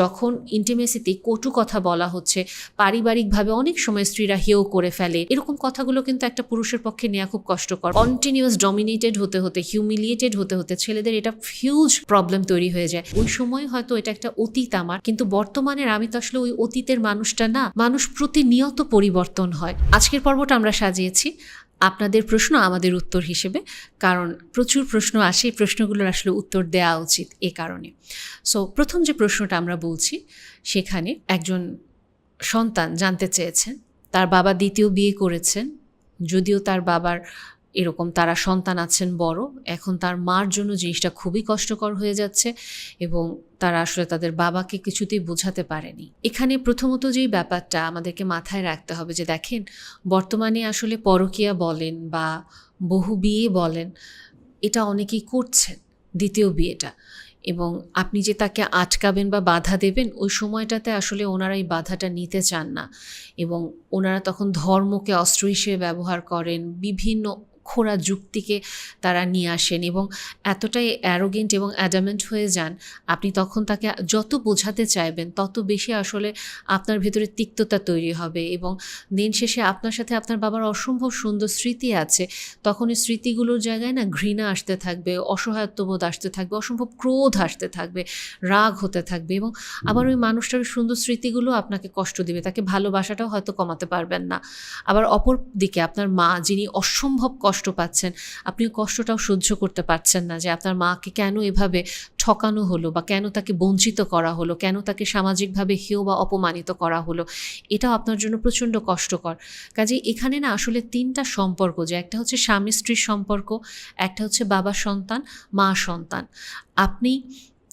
যখন ইন্টিমেসিতে কটু কথা বলা হচ্ছে, পারিবারিকভাবে অনেক সময় স্ত্রীরা হেও করে ফেলে। এরকম কথাগুলো কিন্তু একটা পুরুষের পক্ষে নেওয়া খুব কষ্টকর। কন্টিনিউয়াস ডমিনেটেড হতে হতে হিউমিলিয়েটেড হতে হতে ছেলেদের এটা হিউজ প্রবলেম তৈরি হয়ে যায়। ওই সময় হয়তো এটা একটা অতীত আমার, কিন্তু বর্তমানের আমি তো আসলে ওই অতীতের মানুষটা না, মানুষ প্রতিনিয়ত পরিবর্তন হয়। আজকের পর্বটা আমরা সাজিয়েছি। আপনাদের প্রশ্ন আমাদের উত্তর হিসেবে, কারণ প্রচুর প্রশ্ন আসে প্রশ্নগুলোর আসলে উত্তর দেওয়া উচিত এ কারণে। সো প্রথম যে প্রশ্নটা আমরা বলছি, সেখানে একজন সন্তান জানতে চেয়েছেন, তার বাবা দ্বিতীয় বিয়ে করেছেন, যদিও তার বাবার এরকম তারা সন্তান আছেন বড়, এখন তার মার জন্য জিনিসটা খুবই কষ্টকর হয়ে যাচ্ছে এবং তারা আসলে তাদের বাবাকে কিছুতেই বোঝাতে পারেনি। এখানে প্রথমত যেই ব্যাপারটা আমাদেরকে মাথায় রাখতে হবে যে দেখেন, বর্তমানে আসলে পরকীয়া বলেন বা বহু বিয়ে বলেন, এটা অনেকেই করছেন দ্বিতীয় বিয়েটা এবং আপনি যে তাকে আটকাবেন বা বাধা দেবেন, ওই সময়টাতে আসলে ওনারা এই বাধাটা নিতে চান না এবং ওনারা তখন ধর্মকে অস্ত্র হিসেবে ব্যবহার করেন, বিভিন্ন খোড়া যুক্তিকে তারা নিয়ে আসেন এবং এতটাই অ্যারোগেন্ট এবং অ্যাডামেন্ট হয়ে যান, আপনি তখন তাকে যত বোঝাতে চাইবেন, তত বেশি আসলে আপনার ভেতরে তিক্ততা তৈরি হবে এবং দিন শেষে আপনার সাথে আপনার বাবার অসম্ভব সুন্দর স্মৃতি আছে, তখন এই স্মৃতিগুলোর জায়গায় না ঘৃণা আসতে থাকবে অসহায়ত্ববোধ আসতে থাকবে, অসম্ভব ক্রোধ আসতে থাকবে, রাগ হতে থাকবে এবং আবার ওই মানুষটার সুন্দর স্মৃতিগুলো আপনাকে কষ্ট দিবে, তাকে ভালোবাসাটাও হয়তো কমাতে পারবেন না। আবার অপর দিকে আপনার মা, যিনি অসম্ভব কষ্ট পাচ্ছেন। আপনি কষ্টটাও সহ্য করতে পারছেন না যে আপনার মাকে কেন এভাবে ঠকানো হলো বা কেন তাকে বঞ্চিত করা হলো, কেন তাকে সামাজিকভাবে হেয় বা অপমানিত করা হলো, এটাও আপনার জন্য প্রচণ্ড কষ্টকর। কাজে এখানে না আসলে তিনটা সম্পর্ক যে, একটা হচ্ছে স্বামী স্ত্রীর সম্পর্ক, একটা হচ্ছে বাবা সন্তান মা সন্তান আপনি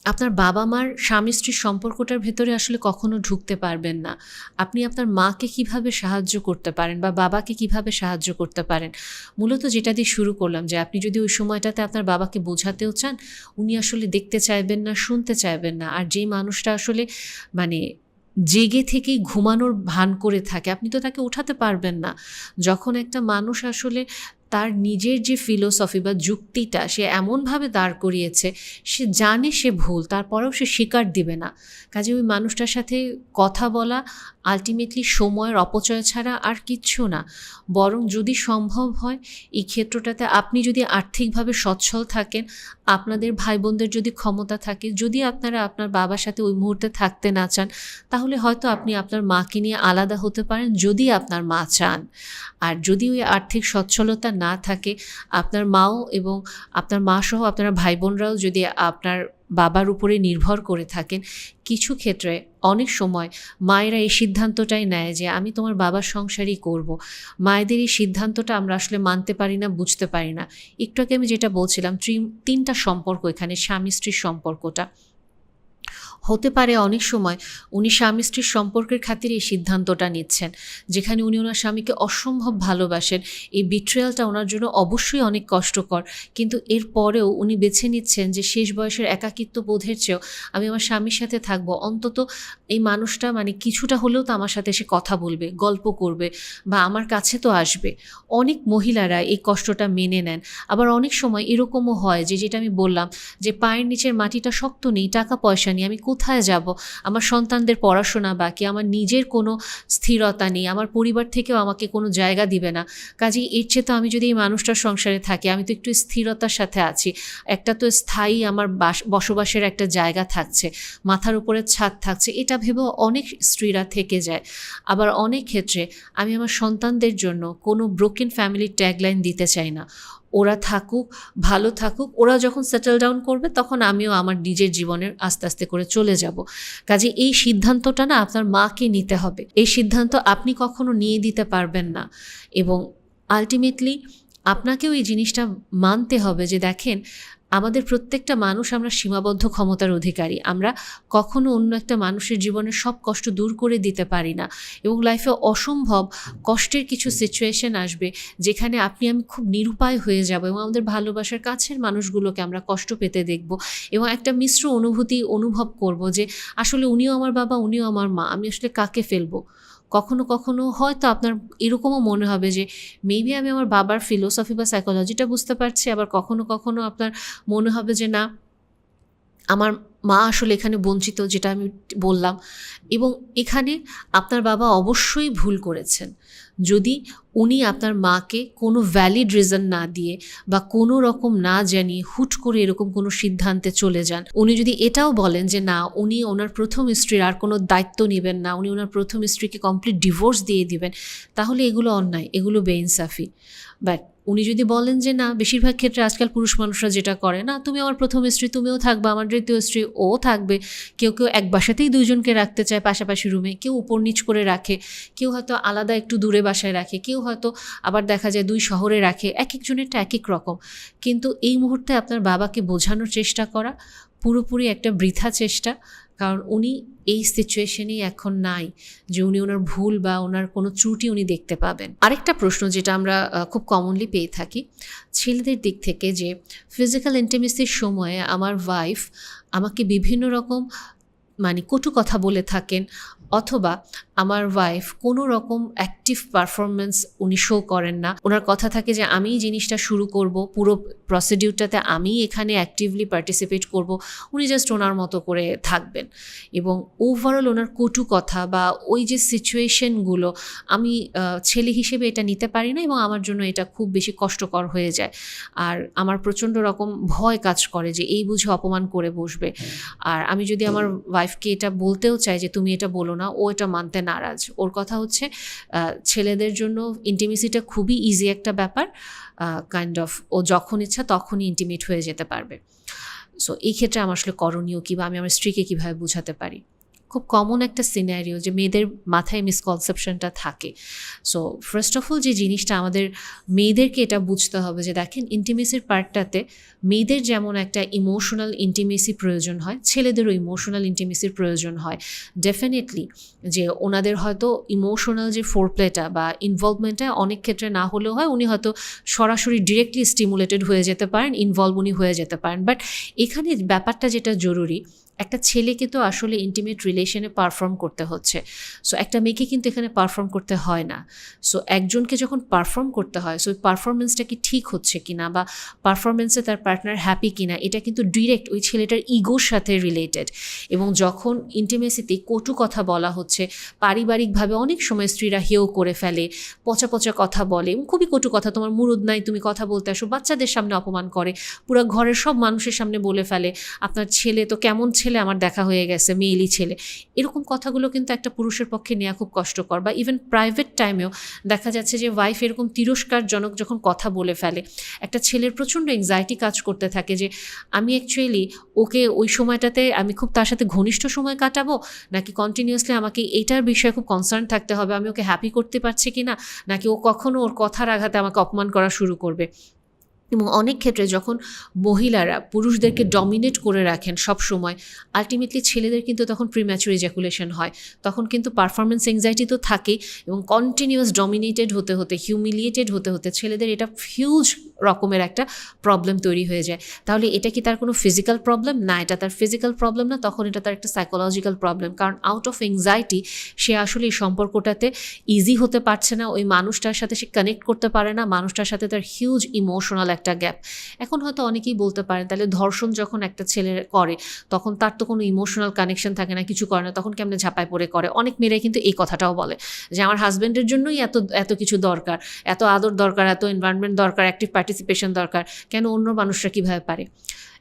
আপনার বাবা মার স্বামী স্ত্রীর সম্পর্কটার ভেতরে আসলে কখনো ঢুকতে পারবেন না। আপনি আপনার মাকে কীভাবে সাহায্য করতে পারেন বা বাবাকে কীভাবে সাহায্য করতে পারেন? মূলত যেটা দিয়ে শুরু করলাম যে, আপনি যদি ওই সময়টাতে আপনার বাবাকে বোঝাতেও চান, উনি আসলে দেখতে চাইবেন না, শুনতে চাইবেন না। আর যেই মানুষটা আসলে মানে জেগে থেকেই ঘুমানোর ভান করে থাকে, আপনি তো তাকে উঠাতে পারবেন না। যখন একটা মানুষ আসলে তার নিজের যে ফিলোসফি বা যুক্তিটা সে এমনভাবে দাঁড় করিয়েছে, সে জানে সে ভুল, তারপরেও সে স্বীকার দিবে না। কাজে ওই মানুষটার সাথে কথা বলা আলটিমেটলি সময়ের অপচয় ছাড়া আর কিচ্ছু না। বরং যদি সম্ভব হয়, এই ক্ষেত্রটাতে আপনি যদি আর্থিকভাবে সচ্ছল থাকেন আপনাদের ভাই বোনদের যদি ক্ষমতা থাকে, যদি আপনারা আপনার বাবার সাথে ওই মুহূর্তে থাকতে না চান, তাহলে হয়তো আপনি আপনার মাকে নিয়ে আলাদা হতে পারেন যদি আপনার মা চান। আর যদি ওই আর্থিক সচ্ছলতা না থাকে, আপনার মাও এবং আপনার মা সহ আপনার ভাই বোনরাও যদি আপনার বাবার উপরে নির্ভর করে থাকেন। কিছু ক্ষেত্রে অনেক সময় মায়েরা এই সিদ্ধান্তটাই নেয় যে, আমি তোমার বাবার সংসারই করব। মায়েদের এই সিদ্ধান্তটা আমরা আসলে মানতে পারি না, বুঝতে পারি না। একটু আগে আমি যেটা বলছিলাম তিনটা সম্পর্ক এখানে স্বামী স্ত্রীর সম্পর্কটা। হতে পারে অনেক সময় উনি স্বামী স্ত্রীর সম্পর্কের খাতিরে এই সিদ্ধান্তটা নিচ্ছেন, যেখানে উনি ওনার স্বামীকে অসম্ভব ভালোবাসেন। এই বিট্রিয়ালটা ওনার জন্য অবশ্যই অনেক কষ্টকর। কিন্তু এর পরেও উনি বেছে নিচ্ছেন যে শেষ বয়সের একাকিত্ব বোধের চেয়েও আমি আমার স্বামীর সাথে থাকব। অন্তত এই মানুষটা মানে কিছুটা হলেও তো আমার সাথে এসে কথা বলবে, গল্প করবে বা আমার কাছে তো আসবে। অনেক মহিলারা এই কষ্টটা মেনে নেন। আবার অনেক সময় এরকমও হয় যে যেটা আমি বললাম যে পায়ের নিচের মাটিটা শক্ত নেই, টাকা পয়সা নেই, আমি কোথায় যাব? আমার সন্তানদের পড়াশোনা বাকি, আমার নিজের কোনো স্থিরতা নেই, আমার পরিবার থেকেও আমাকে কোনো জায়গা দিবে না। কাজেই এর চেয়ে তো আমি যদি এই মানুষটার সংসারে থাকি, আমি তো একটু স্থিরতার সাথে আছি। একটা তো স্থায়ী আমার বাস, বসবাসের একটা জায়গা থাকছে, মাথার উপরে ছাদ থাকছে, এটা ভেবেও অনেক স্ত্রীরা থেকে যায়। আবার অনেক ক্ষেত্রে আমি আমার সন্তানদের জন্য কোনো ব্রোকেন ফ্যামিলির ট্যাগলাইন দিতে চাই না। ওরা থাকুক, ভালো থাকুক, ওরা যখন সেটেল ডাউন করবে তখন আমিও আমার নিজের জীবনের আস্তে আস্তে করে চলে যাব। কাজে এই সিদ্ধান্তটা না আপনার মাকে নিতে হবে। এই সিদ্ধান্ত আপনি কখনো নিয়ে দিতে পারবেন না। এবং আলটিমেটলি আপনাকেও এই জিনিসটা মানতে হবে যে দেখেন আমাদের প্রত্যেকটা মানুষ আমরা সীমাবদ্ধ ক্ষমতার অধিকারী। আমরা কখনো অন্য একটা মানুষের জীবনের সব কষ্ট দূর করে দিতে পারি না এবং লাইফে অসম্ভব কষ্টের কিছু সিচুয়েশন আসবে যেখানে আপনি, আমি খুব নিরুপায় হয়ে যাব এবং আমাদের ভালোবাসার কাছের মানুষগুলোকে আমরা কষ্ট পেতে দেখব এবং একটা মিশ্র অনুভূতি অনুভব করব যে আসলে উনিও আমার বাবা, উনিও আমার মা, আমি আসলে কাকে ফেলব? কখনো কখনো হয়তো আপনার এরকমও মনে হবে যে মেবি আমি আমার বাবার ফিলোসফি বা সাইকোলজিটা বুঝতে পারছি, আবার কখনো কখনো আপনার মনে হবে যে, না, আমার মা আসলে এখানে বঞ্চিত, যেটা আমি বললাম। এবং এখানে আপনার বাবা অবশ্যই ভুল করেছেন। যদি উনি আপনার মাকে কোনো ভ্যালিড রিজন না দিয়ে বা কোনো রকম না জানিয়ে হুট করে এরকম কোনো সিদ্ধান্তে চলে যান, উনি যদি এটাও বলেন যে না, উনি ওনার প্রথম স্ত্রীর আর কোনো দায়িত্ব নেবেন না, উনি ওনার প্রথম স্ত্রীকে কমপ্লিট ডিভোর্স দিয়ে দিবেন, তাহলে এগুলো অন্যায়, এগুলো বেইনসাফি। বাট উনি যদি বলেন যে না, বেশিরভাগ ক্ষেত্রে আজকাল পুরুষ মানুষরা যেটা করে, না, তুমি আমার প্রথম স্ত্রী, তুমিও থাকবে, আমার দ্বিতীয় স্ত্রী, ও থাকবে। কেউ কেউ এক বাসাতেই দুইজনকে রাখতে চায়, পাশাপাশি রুমে কেউ উপর নিচ করে রাখে, কেউ হয়তো আলাদা একটু দূরে বাসায় রাখে, কেউ হয়তো আবার দেখা যায় দুই শহরে রাখে এক একজনেরটা এক এক রকম। কিন্তু এই মুহূর্তে আপনার বাবাকে বোঝানোর চেষ্টা করা, পুরোপুরি একটা বৃথা চেষ্টা কারণ উনি এই সিচুয়েশনেই এখন নাই যে উনি ওনার ভুল বা ওনার কোনো ত্রুটি উনি দেখতে পাবেন। আরেকটা প্রশ্ন যেটা আমরা খুব কমনলি পেয়ে থাকি, ছেলেদের দিক থেকে যে ফিজিক্যাল ইন্টিমেসির সময়ে আমার ওয়াইফ আমাকে বিভিন্ন রকম মানে কটু কথা বলে থাকেন অথবা আমার ওয়াইফ কোনো রকম অ্যাক্টিভ পারফরমেন্স উনি শো করেন না। ওনার কথা থাকে যে আমিই জিনিসটা শুরু করব পুরো প্রসিডিউরটাতে আমিই এখানে অ্যাক্টিভলি পার্টিসিপেট করব। উনি জাস্ট ওনার মতো করে থাকবেন। এবং ওভারঅল ওনার কটু কথা বা ওই যে সিচুয়েশনগুলো আমি ছেলে হিসেবে এটা নিতে পারি না এবং আমার জন্য এটা খুব বেশি কষ্টকর হয়ে যায়। আর আমার প্রচণ্ড রকম ভয় কাজ করে যে এই বুঝে অপমান করে বসবে। আর আমি যদি আমার ওয়াইফকে এটা বলতেও চাই যে তুমি এটা বলো না। ও এটা মানতে নারাজ। ওর কথা হচ্ছে ছেলেদের জন্য ইন্টিমেসিটা খুবই ইজি একটা ব্যাপার। কাইন্ড অফ ও যখন ইচ্ছা তখনই ইন্টিমেট হয়ে যেতে পারবে। সো এই ক্ষেত্রে আমার আসলে করণীয় কী বা আমি আমার স্ত্রীকে কীভাবে বোঝাতে পারি? খুব কমন একটা সিনারিও যে মেয়েদের মাথায় মিসকনসেপশনটা থাকে। সো ফার্স্ট অফ অল যে জিনিসটা আমাদের মেয়েদেরকে এটা বুঝতে হবে যে দেখেন ইন্টিমেসির পার্টটাতে মেয়েদের যেমন একটা ইমোশনাল ইন্টিমেসি প্রয়োজন হয়, ছেলেদেরও ইমোশনাল ইন্টিমেসির প্রয়োজন হয়। ডেফিনেটলি যে ওনাদের হয়তো ইমোশনাল যে ফোরপ্লেটা বা ইনভলভমেন্টটা অনেক ক্ষেত্রে না হলেও হয়, উনি হয়তো সরাসরি ডিরেক্টলি স্টিমুলেটেড হয়ে যেতে পারেন ইনভলভ উনি হয়ে যেতে পারেন। বাট এখানে ব্যাপারটা যেটা জরুরি একটা ছেলেকে তো আসলে ইন্টিমেট রিলেশনে পারফর্ম করতে হচ্ছে। সো একটা মেয়েকে কিন্তু এখানে পারফর্ম করতে হয় না। সো একজনকে যখন পারফর্ম করতে হয় সো ওই পারফরমেন্সটা কি ঠিক হচ্ছে কিনা বা পারফরমেন্সে তার পার্টনার হ্যাপি কিনা, এটা কিন্তু ডিরেক্ট ওই ছেলেটার ইগোর সাথে রিলেটেড এবং যখন ইন্টিমেসিতে কটু কথা বলা হচ্ছে, পারিবারিকভাবে অনেক সময় স্ত্রীরা হেও করে ফেলে, পচা পচা কথা বলে, এবং খুবই কটু কথা, তোমার মুরুদ নাই, তুমি কথা বলতে আসো, বাচ্চাদের সামনে অপমান করে, পুরো ঘরের সব মানুষের সামনে বলে ফেলে, আপনার ছেলে তো কেমন ছেলে, আমার দেখা হয়ে গেছে, মেয়েলি ছেলে। এরকম কথাগুলো কিন্তু একটা পুরুষের পক্ষে নেওয়া খুব কষ্টকর বা ইভেন প্রাইভেট টাইমেও দেখা যাচ্ছে যে ওয়াইফ এরকম তিরস্কারজনক যখন কথা বলে ফেলে, একটা ছেলের প্রচণ্ড এংজাইটি কাজ করতে থাকে যে, আমি অ্যাকচুয়ালি ওকে ওই সময়টাতে আমি খুব তার সাথে ঘনিষ্ঠ সময় কাটাবো? নাকি কন্টিনিউয়াসলি আমাকে এইটার বিষয়ে খুব কনসার্ন থাকতে হবে? আমি ওকে হ্যাপি করতে পারছি কি না নাকি ও কখনো ওর কথার আঘাতে আমাকে অপমান করা শুরু করবে? এবং অনেক ক্ষেত্রে যখন মহিলারা পুরুষদেরকে ডমিনেট করে রাখেন সব সময় আলটিমেটলি ছেলেদের কিন্তু তখন প্রিম্যাচুর ইজাকুলেশন হয়। তখন কিন্তু পারফরমেন্স এংজাইটি তো থাকেই এবং কন্টিনিউয়াস ডমিনেটেড হতে হতে হিউমিলিয়েটেড হতে হতে ছেলেদের এটা হিউজ রকমের একটা প্রবলেম তৈরি হয়ে যায়। তাহলে এটা কি তার কোনো ফিজিক্যাল প্রবলেম না, এটা তার ফিজিক্যাল প্রবলেম না, তখন এটা তার একটা সাইকোলজিক্যাল প্রবলেম কারণ আউট অফ এংজাইটি সে আসলে এই সম্পর্কটাতে ইজি হতে পারছে না, ওই মানুষটার সাথে সে কানেক্ট করতে পারে না, মানুষটার সাথে তার হিউজ ইমোশনাল একটা গ্যাপ এখন হয়তো অনেকেই বলতে পারেন, তাহলে ধর্ষণ যখন একটা ছেলে করে, তখন তার তো কোনো ইমোশনাল কানেকশন থাকে না, কিছু করে না, তখন কেমনে ঝাঁপায় পড়ে করে? অনেক মেয়েরাই কিন্তু এই কথাটাও বলে, যে আমার হাজব্যান্ডের জন্যই এত এত কিছু দরকার, এত আদর দরকার, এত এনভায়রনমেন্ট দরকার অ্যাক্টিভ পার্টিসিপেশন দরকার। কেন অন্য মানুষরা কীভাবে পারে?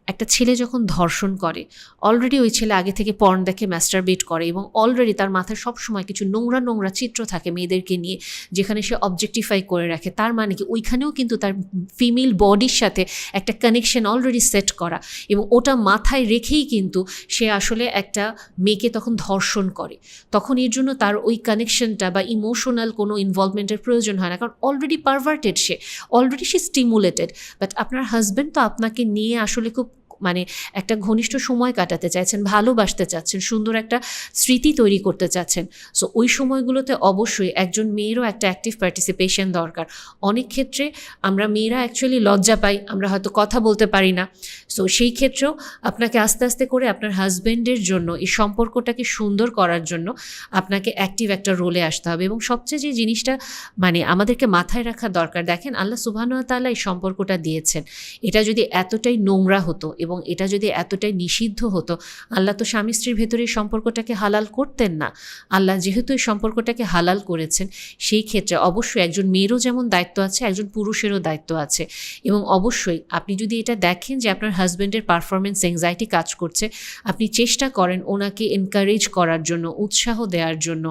একটা ছেলে যখন ধর্ষণ করে অলরেডি ওই ছেলে আগে থেকে পর্ন দেখে মাস্টারবেট করে এবং অলরেডি তার মাথায় সবসময় কিছু নোংরা নোংরা চিত্র থাকে মেয়েদেরকে নিয়ে, যেখানে সে অবজেক্টিফাই করে রাখে। তার মানে কি? ওইখানেও কিন্তু তার ফিমেল বডির সাথে একটা কানেকশন অলরেডি সেট করা এবং ওটা মাথায় রেখেই কিন্তু সে আসলে একটা মেয়েকে তখন ধর্ষণ করে। তখন এর জন্য তার ওই কানেকশনটা বা ইমোশনাল কোনো ইনভলভমেন্টের প্রয়োজন হয় না, কারণ অলরেডি পারভার্টেড সে অলরেডি সে স্টিমুলেটেড বাট আপনার হাজব্যান্ড তো আপনাকে নিয়ে আসলে খুব মানে একটা ঘনিষ্ঠ সময় কাটাতে চাইছেন, ভালোবাসতে চাচ্ছেন, সুন্দর একটা স্মৃতি তৈরি করতে চাচ্ছেন। সো ওই সময়গুলোতে অবশ্যই একজন মেয়েরও একটা অ্যাক্টিভ পার্টিসিপেশন দরকার। অনেক ক্ষেত্রে আমরা মেয়েরা অ্যাকচুয়ালি লজ্জা পাই, আমরা হয়তো কথা বলতে পারি না। সো সেই ক্ষেত্রেও আপনাকে আস্তে আস্তে করে আপনার হাজব্যান্ডের জন্য, এই সম্পর্কটাকে সুন্দর করার জন্য আপনাকে অ্যাক্টিভ একটা রোলে আসতে হবে। এবং সবচেয়ে যে জিনিসটা মানে আমাদেরকে মাথায় রাখা দরকার, দেখেন আল্লাহ সুবাহ তাআলা এই সম্পর্কটা দিয়েছেন। এটা যদি এতটাই নোংরা হতো এবং এবং এটা যদি এতটাই নিষিদ্ধ হতো, আল্লাহ তো স্বামী স্ত্রীর ভেতরে এই সম্পর্কটাকে হালাল করতেন না। আল্লাহ যেহেতু এই সম্পর্কটাকে হালাল করেছেন, সেই ক্ষেত্রে অবশ্যই একজন মেয়েরও যেমন দায়িত্ব আছে, একজন পুরুষেরও দায়িত্ব আছে। এবং অবশ্যই আপনি যদি এটা দেখেন যে আপনার হাজব্যান্ডের পারফরমেন্স এংজাইটি কাজ করছে, আপনি চেষ্টা করেন ওনাকে এনকারেজ করার জন্য, উৎসাহ দেওয়ার জন্য।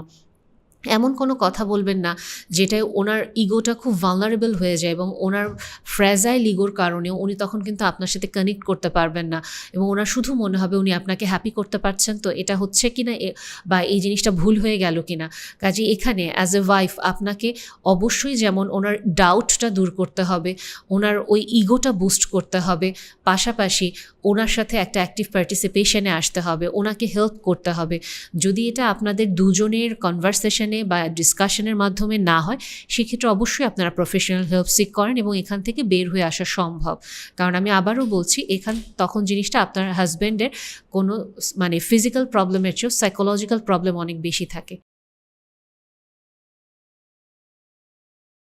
এমন কোনো কথা বলবেন না যেটায় ওনার ইগোটা খুব ভালনারেবল হয়ে যায় এবং ওনার ফ্র্যাজাইল ইগোর কারণেও উনি তখন কিন্তু আপনার সাথে কানেক্ট করতে পারবেন না এবং ওনার শুধু মনে হবে উনি আপনাকে হ্যাপি করতে পারছেন। তো এটা হচ্ছে কি না বা এই জিনিসটা ভুল হয়ে গেল কি না? কাজে এখানে অ্যাজ এ ওয়াইফ আপনাকে অবশ্যই যেমন ওনার ডাউটটা দূর করতে হবে, ওনার ওই ইগোটা বুস্ট করতে হবে, পাশাপাশি ওনার সাথে একটা অ্যাক্টিভ পার্টিসিপেশনে আসতে হবে, ওনাকে হেল্প করতে হবে। যদি এটা আপনাদের দুজনের কনভারসেশনে বা ডিসকাশনের মাধ্যমে না হয়, সেক্ষেত্রে অবশ্যই আপনারা প্রফেশনাল হেল্প সিক করেন এবং এখান থেকে বের হয়ে আসা সম্ভব। কারণ আমি আবারও বলছি, এখান, তখন জিনিসটা আপনার হাজব্যান্ডের কোনো মানে ফিজিক্যাল প্রবলেমের চেয়েও সাইকোলজিক্যাল প্রবলেম অনেক বেশি থাকে।